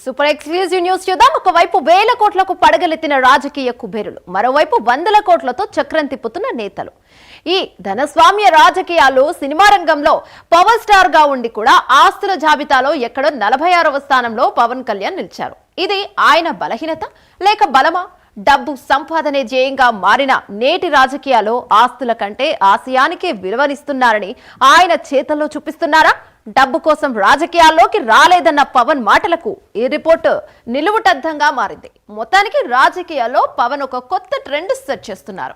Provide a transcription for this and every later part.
Super exclusive news చూద్దాం. ఒకవైపు వేల కోట్లకు పడగలెత్తిన రాజకీయ కుబేరులు మరోవైపు వందల కోట్లతో చక్రం తిప్పుతున్న నేతలు. ఈ ధనస్వామ్య రాజకీయాలు సినిమా రంగంలో పవర్ స్టార్గా ఉండి కూడా ఆస్తుల జాబితాలో ఎక్కడో నలభై ఆరవ స్థానంలో పవన్ కళ్యాణ్ నిలిచారు. ఇది ఆయన బలహీనత లేక బలమా? డబ్బు సంపాదనే ధ్యేయంగా మారిన నేటి రాజకీయాల్లో ఆస్తుల కంటే ఆశయానికే విలువనిస్తున్నారని ఆయన చేతల్లో చూపిస్తున్నారా? డబ్బు కోసం రాజకీయాల్లోకి రాలేదన్న పవన్ మాటలకు ఈ రిపోర్ట్ నిలువుటద్దంగా మారింది. మొత్తానికి రాజకీయాల్లో పవన్ ఒక కొత్త ట్రెండ్ సెట్ చేస్తున్నారు.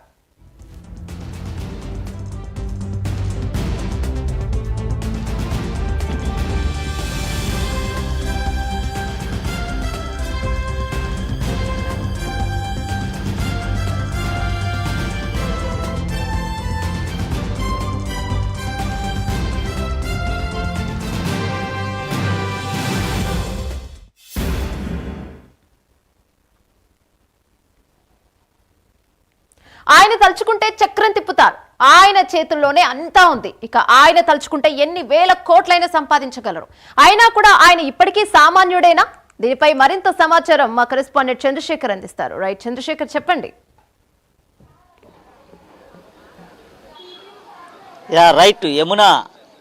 ఆయన తలుచుకుంటే చక్రం తిప్పుతారు. ఆయన చేతుల్లోనే అంతా ఉంది. ఇక ఆయన తలుచుకుంటే ఎన్ని వేల కోట్లైనా సంపాదించగలరు. అయినా కూడా ఆయన ఇప్పటికీ సామాన్యుడేనా? దీనిపై మరింత సమాచారం మా కరెస్పాండెంట్ చంద్రశేఖర్ అందిస్తారు. రైట్ చంద్రశేఖర్ చెప్పండి. Yeah right. యమున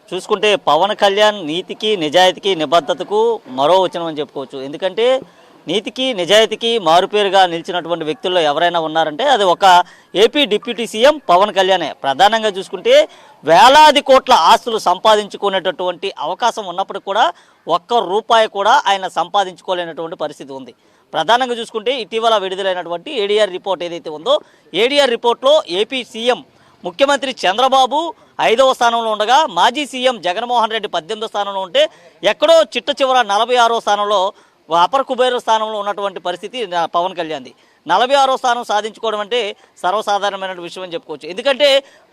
చూసుకుంటే పవన్ కళ్యాణ్ నీతికి నిజాయితీకి నిబద్ధతకు మరో వచనం అని చెప్పుకోవచ్చు. ఎందుకంటే నీతికి నిజాయితీకి మారుపేరుగా నిలిచినటువంటి వ్యక్తుల్లో ఎవరైనా ఉన్నారంటే అది ఒక ఏపీ డిప్యూటీ సీఎం పవన్ కళ్యాణే. ప్రధానంగా చూసుకుంటే వేలాది కోట్ల ఆస్తులు సంపాదించుకునేటటువంటి అవకాశం ఉన్నప్పుడు కూడా ఒక్క రూపాయి కూడా ఆయన సంపాదించుకోలేనటువంటి పరిస్థితి ఉంది. ప్రధానంగా చూసుకుంటే ఇటీవల విడుదలైనటువంటి ఏడీఆర్ రిపోర్ట్ ఏదైతే ఉందో ఏడీఆర్ రిపోర్ట్లో ఏపీ సీఎం ముఖ్యమంత్రి చంద్రబాబు ఐదవ స్థానంలో ఉండగా మాజీ సీఎం జగన్మోహన్ రెడ్డి పద్దెనిమిదో స్థానంలో ఉంటే ఎక్కడో చిట్ట చివర నలభై ఆరో స్థానంలో అపర కుబేర స్థానంలో ఉన్నటువంటి పరిస్థితి పవన్ కళ్యాణ్ది. నలభై ఆరో స్థానం సాధించుకోవడం అంటే సర్వసాధారణమైన విషయం అని చెప్పుకోవచ్చు. ఎందుకంటే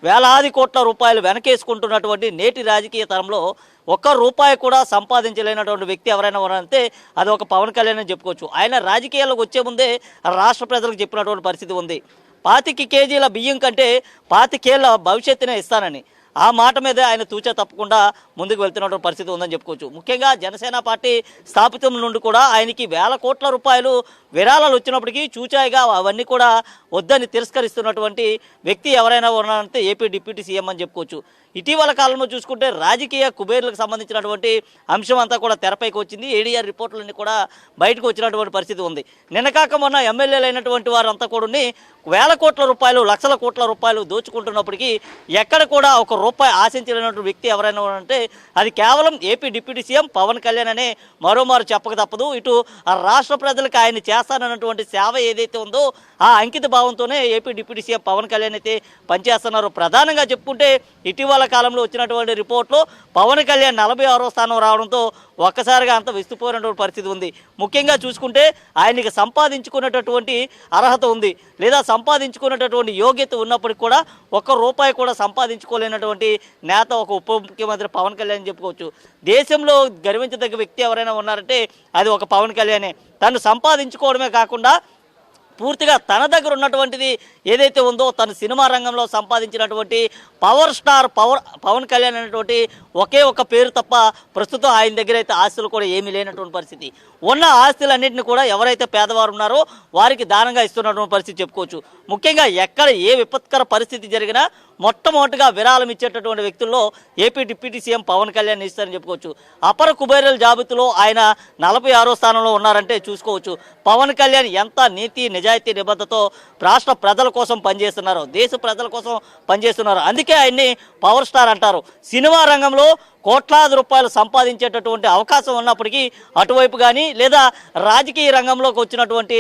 వేలాది కోట్ల రూపాయలు వెనకేసుకుంటున్నటువంటి నేటి రాజకీయ తరంలో ఒక్క రూపాయి కూడా సంపాదించలేనటువంటి వ్యక్తి ఎవరైనా ఉన్నారంటే అది ఒక పవన్ కళ్యాణ్ అని చెప్పుకోవచ్చు. ఆయన రాజకీయాల్లోకి వచ్చే ముందే రాష్ట్ర ప్రజలకు చెప్పినటువంటి పరిస్థితి ఉంది. పాతికి కేజీల బియ్యం కంటే పాతికేళ్ళ భవిష్యత్తునే ఇస్తానని. ఆ మాట మీద ఆయన తూచా తప్పకుండా ముందుకు వెళ్తున్నటువంటి పరిస్థితి ఉందని చెప్పుకోవచ్చు. ముఖ్యంగా జనసేన పార్టీ స్థాపితం నుండి కూడా ఆయనకి వేల కోట్ల రూపాయలు విరాళాలు వచ్చినప్పటికీ చూచాయిగా అవన్నీ కూడా వద్దని తిరస్కరిస్తున్నటువంటి వ్యక్తి ఎవరైనా ఉన్నారంటే ఏపీ డిప్యూటీ సీఎం అని చెప్పుకోవచ్చు. ఇటీవల కాలంలో చూసుకుంటే రాజకీయ కుబేర్లకు సంబంధించినటువంటి అంశం అంతా కూడా తెరపైకి వచ్చింది. ఏడీఆర్ రిపోర్టులన్నీ కూడా బయటకు వచ్చినటువంటి పరిస్థితి ఉంది. నిన్న కాక మొన్న ఎమ్మెల్యేలు అయినటువంటి వారంతా కూడా వేల కోట్ల రూపాయలు లక్షల కోట్ల రూపాయలు దోచుకుంటున్నప్పటికీ ఎక్కడ కూడా ఒక రూపాయి ఆశించలేనటువంటి వ్యక్తి ఎవరైనా అంటే అది కేవలం AP deputy CM Pawan Kalyan అనే మరోమారు చెప్పక తప్పదు. ఇటు ఆ రాష్ట్ర ప్రజలకు ఆయన చేస్తానన్నటువంటి సేవ ఏదైతే ఉందో ఆ అంకిత భావంతోనే AP deputy CM Pawan Kalyan అయితే పనిచేస్తున్నారు. ప్రధానంగా చెప్పుకుంటే ఇటీవల కాలంలో వచ్చినటువంటి రిపోర్ట్లో పవన్ కళ్యాణ్ నలభై ఆరో స్థానం రావడంతో ఒక్కసారిగా అంత విస్తుపోయినటువంటి పరిస్థితి ఉంది. ముఖ్యంగా చూసుకుంటే ఆయనకి సంపాదించుకునేటటువంటి అర్హత ఉంది. లేదా సంపాదించుకునేటటువంటి యోగ్యత ఉన్నప్పటికీ కూడా ఒక్క రూపాయి కూడా సంపాదించుకోలేనటువంటి నేత ఒక ఉప ముఖ్యమంత్రి పవన్ కళ్యాణ్ అని చెప్పుకోవచ్చు. దేశంలో గర్వించదగ్గ వ్యక్తి ఎవరైనా ఉన్నారంటే అది ఒక పవన్ కళ్యాణే. తను సంపాదించుకోవడమే కాకుండా పూర్తిగా తన దగ్గర ఉన్నటువంటిది ఏదైతే ఉందో తను సినిమా రంగంలో సంపాదించినటువంటి power star power Pawan Kalyan అనేటువంటి ఒకే ఒక పేరు తప్ప ప్రస్తుతం ఆయన దగ్గర అయితే ఆస్తులు కూడా ఏమీ లేనటువంటి పరిస్థితి. ఉన్న ఆస్తులన్నింటినీ కూడా ఎవరైతే పేదవారు ఉన్నారో వారికి దానంగా ఇస్తున్నటువంటి పరిస్థితి చెప్పుకోవచ్చు. ముఖ్యంగా ఎక్కడ ఏ విపత్కర పరిస్థితి జరిగినా మొట్టమొదటిగా విరాళం ఇచ్చేటటువంటి వ్యక్తుల్లో AP deputy CM Pawan Kalyan ఇస్తారని చెప్పుకోవచ్చు. అపర కుబేరుల జాబితాలో ఆయన నలభై ఆరో స్థానంలో ఉన్నారంటే చూసుకోవచ్చు. పవన్ కళ్యాణ్ ఎంత నీతి నిజాయితీ నిబద్ధతో రాష్ట్ర ప్రజల కోసం పనిచేస్తున్నారు దేశ ప్రజల కోసం పనిచేస్తున్నారు. అందుకే ఆయన్ని పవర్ స్టార్ అంటారు. సినిమా రంగంలో కోట్లాది రూపాయలు సంపాదించేటటువంటి అవకాశం ఉన్నప్పటికీ అటువైపు కానీ లేదా రాజకీయ రంగంలోకి వచ్చినటువంటి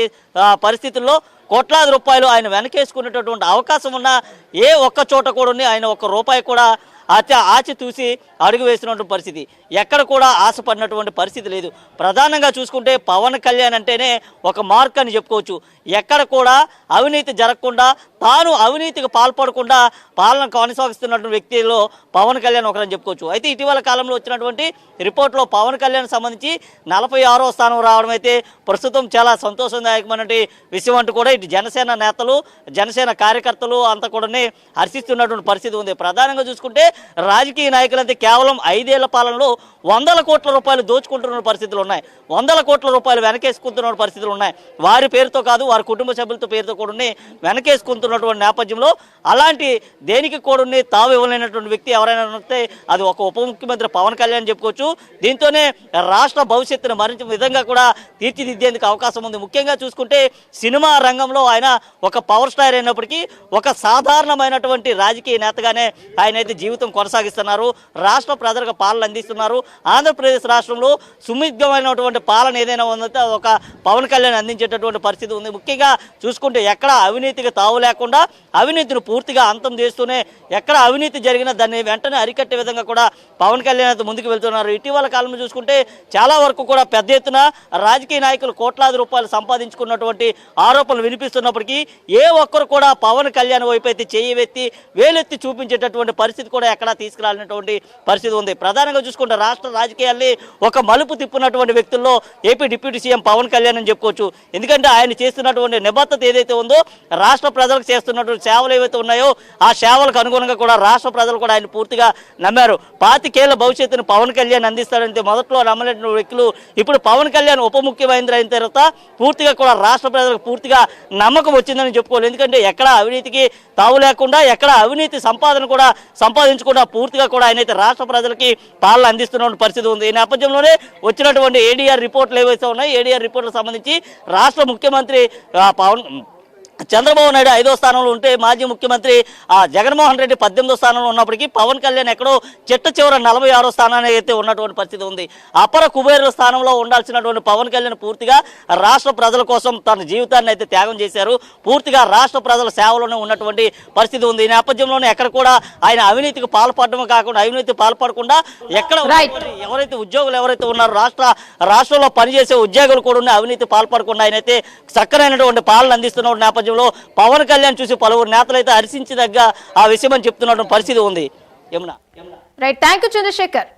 పరిస్థితుల్లో కోట్లాది రూపాయలు ఆయన వెనకేసుకునేటటువంటి అవకాశం ఉన్న ఏ ఒక్క చోట కూడా ఉంది ఆయన ఒక్క రూపాయి కూడా అతి ఆచి చూసి అడుగు వేసినటువంటి పరిస్థితి. ఎక్కడ కూడా ఆశపడినటువంటి పరిస్థితి లేదు. ప్రధానంగా చూసుకుంటే పవన్ కళ్యాణ్ అంటేనే ఒక మార్క్ అని చెప్పుకోవచ్చు. ఎక్కడ కూడా అవినీతి జరగకుండా తాను అవినీతికి పాల్పడకుండా పాలన కొనసాగిస్తున్నటువంటి వ్యక్తిలో పవన్ కళ్యాణ్ ఒకరని చెప్పుకోవచ్చు. అయితే ఇటీవల కాలంలో వచ్చినటువంటి రిపోర్ట్లో పవన్ కళ్యాణ్ సంబంధించి నలభై ఆరో స్థానం రావడం అయితే ప్రస్తుతం చాలా సంతోషదాయకమైనటువంటి విషయం అంటూ కూడా ఇటు జనసేన నేతలు జనసేన కార్యకర్తలు అంతా కూడా హర్షిస్తున్నటువంటి పరిస్థితి ఉంది. ప్రధానంగా చూసుకుంటే రాజకీయ నాయకులంతా కేవలం ఐదేళ్ళ పాలనలో వందల కోట్ల రూపాయలు దోచుకుంటున్న పరిస్థితులు ఉన్నాయి. వందల కోట్ల రూపాయలు వెనకేసుకుంటున్న పరిస్థితులు ఉన్నాయి. వారి పేరుతో కాదు వారి కుటుంబ సభ్యులతో పేరుతో కూడా ఉన్నటువంటి నేపథ్యంలో అలాంటి దేనికి కూడా తావు ఇవ్వలేనటువంటి వ్యక్తి ఎవరైనా ఉంటే అది ఒక ఉప ముఖ్యమంత్రి పవన్ కళ్యాణ్ చెప్పుకోవచ్చు. దీంతోనే రాష్ట్ర భవిష్యత్తును మరింత విధంగా కూడా తీర్చిదిద్దేందుకు అవకాశం ఉంది. ముఖ్యంగా చూసుకుంటే సినిమా రంగంలో ఆయన ఒక పవర్ స్టార్ అయినప్పటికీ ఒక సాధారణమైనటువంటి రాజకీయ నేతగానే ఆయన అయితే జీవితం కొనసాగిస్తున్నారు. రాష్ట్ర ప్రజలకు పాలన అందిస్తున్నారు. ఆంధ్రప్రదేశ్ రాష్ట్రంలో సుమిగ్ధమైనటువంటి పాలన ఏదైనా ఉందంటే అది ఒక పవన్ కళ్యాణ్ అందించేటటువంటి పరిస్థితి ఉంది. ముఖ్యంగా చూసుకుంటే ఎక్కడ అవినీతికి తావు లేకుండా అవినీతిని పూర్తిగా అంతం చేస్తూనే ఎక్కడ అవినీతి జరిగినా దాన్ని వెంటనే అరికట్టే విధంగా కూడా పవన్ కళ్యాణ్ అయితే ముందుకు వెళ్తున్నారు. ఇటీవల కాలంలో చూసుకుంటే చాలా వరకు కూడా పెద్ద ఎత్తున రాజకీయ నాయకులు కోట్లాది రూపాయలు సంపాదించుకున్నటువంటి ఆరోపణలు వినిపిస్తున్నప్పటికీ ఏ ఒక్కరు కూడా పవన్ కళ్యాణ్ వైపు అయితే చేయవెత్తి వేలెత్తి చూపించేటటువంటి పరిస్థితి కూడా ఎక్కడా తీసుకురాలినటువంటి పరిస్థితి ఉంది. ప్రధానంగా చూసుకుంటే రాష్ట్ర రాజకీయాల్ని ఒక మలుపు తిప్పినటువంటి వ్యక్తుల్లో AP deputy CM Pawan Kalyan అని చెప్పుకోవచ్చు. ఎందుకంటే ఆయన చేస్తున్నటువంటి నిబద్ధత ఏదైతే ఉందో రాష్ట్ర ప్రజలకు చేస్తున్నటువంటి సేవలు ఏవైతే ఉన్నాయో ఆ సేవలకు అనుగుణంగా కూడా రాష్ట్ర ప్రజలు కూడా ఆయన పూర్తిగా నమ్మారు. పాతికేళ్ళ భవిష్యత్తును పవన్ కళ్యాణ్ అందిస్తాడంటే మొదట్లో నమ్మలేని వ్యక్తులు ఇప్పుడు పవన్ కళ్యాణ్ ఉప ముఖ్యమంత్రి అయిన తర్వాత పూర్తిగా కూడా రాష్ట్ర ప్రజలకు పూర్తిగా నమ్మకం వచ్చిందని చెప్పుకోవాలి. ఎందుకంటే ఎక్కడ అవినీతికి తావు లేకుండా ఎక్కడ అవినీతి సంపాదన కూడా సంపాదించకుండా పూర్తిగా కూడా ఆయన రాష్ట్ర ప్రజలకి పాలన అందిస్తున్న పరిస్థితి ఉంది. ఈ నేపథ్యంలోనే వచ్చినటువంటి ఏడీఆర్ రిపోర్ట్లు ఏవైతే ఉన్నాయో ఏడీఆర్ రిపోర్ట్లకు సంబంధించి రాష్ట్ర ముఖ్యమంత్రి పవన్ చంద్రబాబు నాయుడు ఐదో స్థానంలో ఉంటే మాజీ ముఖ్యమంత్రి ఆ జగన్మోహన్ రెడ్డి పద్దెనిమిదో స్థానంలో ఉన్నప్పటికీ పవన్ కళ్యాణ్ ఎక్కడో చిట్ట చివర నలభై ఆరో స్థానాన్ని అయితే ఉన్నటువంటి పరిస్థితి ఉంది. అపర కుబేరుల స్థానంలో ఉండాల్సినటువంటి పవన్ కళ్యాణ్ పూర్తిగా రాష్ట్ర ప్రజల కోసం తన జీవితాన్ని అయితే త్యాగం చేశారు. పూర్తిగా రాష్ట్ర ప్రజల సేవలోనే ఉన్నటువంటి పరిస్థితి ఉంది. ఈ నేపథ్యంలోనే ఎక్కడ కూడా ఆయన అవినీతికి పాల్పడడం కాకుండా అవినీతి పాల్పడకుండా ఎక్కడ ఎవరైతే ఉద్యోగులు ఎవరైతే ఉన్నారో రాష్ట్ర రాష్ట్రంలో పనిచేసే ఉద్యోగులు కూడా అవినీతి పాల్పడకుండా ఆయన అయితే చక్కనైనటువంటి పాలన అందిస్తున్న నేపథ్యంలో పవన్ కళ్యాణ్ చూసి పలువురు నేతలు అయితే హర్షించదగ్గ ఆ విషయం అని చెప్తున్నటువంటి పరిస్థితి ఉంది. Yamuna right thank you Chandrashekar